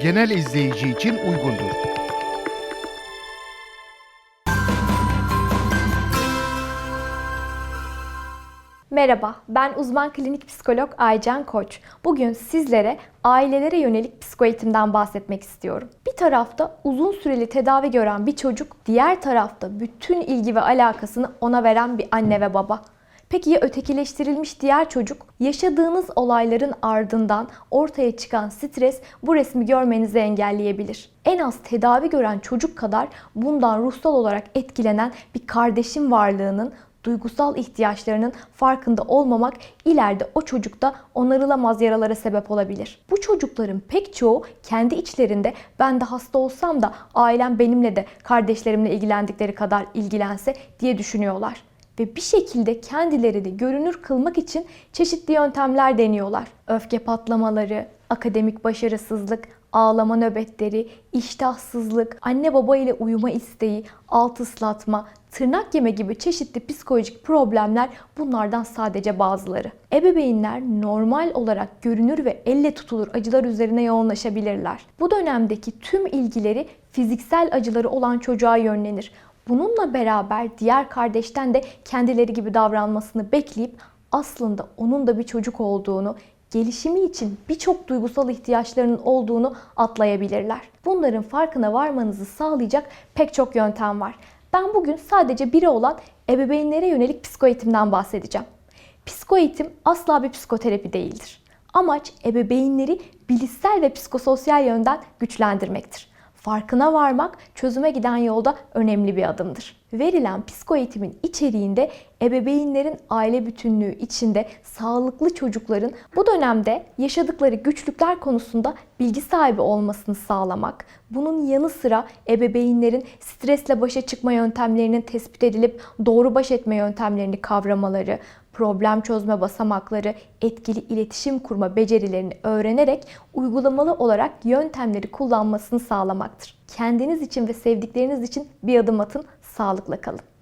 genel izleyici için uygundur. Merhaba, ben uzman klinik psikolog Aycan Koç. Bugün sizlere ailelere yönelik psikoeğitimden bahsetmek istiyorum. Bir tarafta uzun süreli tedavi gören bir çocuk, diğer tarafta bütün ilgi ve alakasını ona veren bir anne ve baba. Peki ya ötekileştirilmiş diğer çocuk? Yaşadığınız olayların ardından ortaya çıkan stres bu resmi görmenizi engelleyebilir. En az tedavi gören çocuk kadar bundan ruhsal olarak etkilenen bir kardeşin varlığının duygusal ihtiyaçlarının farkında olmamak ileride o çocukta onarılamaz yaralara sebep olabilir. Bu çocukların pek çoğu kendi içlerinde ben de hasta olsam da ailem benimle de kardeşlerimle ilgilendikleri kadar ilgilense diye düşünüyorlar. Ve bir şekilde kendilerini görünür kılmak için çeşitli yöntemler deniyorlar. Öfke patlamaları, akademik başarısızlık, ağlama nöbetleri, iştahsızlık, anne baba ile uyuma isteği, alt ıslatma, tırnak yeme gibi çeşitli psikolojik problemler bunlardan sadece bazıları. Ebeveynler normal olarak görünür ve elle tutulur acılar üzerine yoğunlaşabilirler. Bu dönemdeki tüm ilgileri fiziksel acıları olan çocuğa yönlenir. Bununla beraber diğer kardeşten de kendileri gibi davranmasını bekleyip aslında onun da bir çocuk olduğunu, gelişimi için birçok duygusal ihtiyaçlarının olduğunu atlayabilirler. Bunların farkına varmanızı sağlayacak pek çok yöntem var. Ben bugün sadece biri olan ebeveynlere yönelik psikoeğitimden bahsedeceğim. Psikoeğitim asla bir psikoterapi değildir. Amaç ebeveynleri bilişsel ve psikososyal yönden güçlendirmektir. Farkına varmak çözüme giden yolda önemli bir adımdır. Verilen psikoeğitimin içeriğinde ebeveynlerin aile bütünlüğü içinde sağlıklı çocukların bu dönemde yaşadıkları güçlükler konusunda bilgi sahibi olmasını sağlamak, bunun yanı sıra ebeveynlerin stresle başa çıkma yöntemlerinin tespit edilip doğru baş etme yöntemlerini kavramaları, problem çözme basamakları, etkili iletişim kurma becerilerini öğrenerek uygulamalı olarak yöntemleri kullanmasını sağlamaktır. Kendiniz için ve sevdikleriniz için bir adım atın, sağlıkla kalın.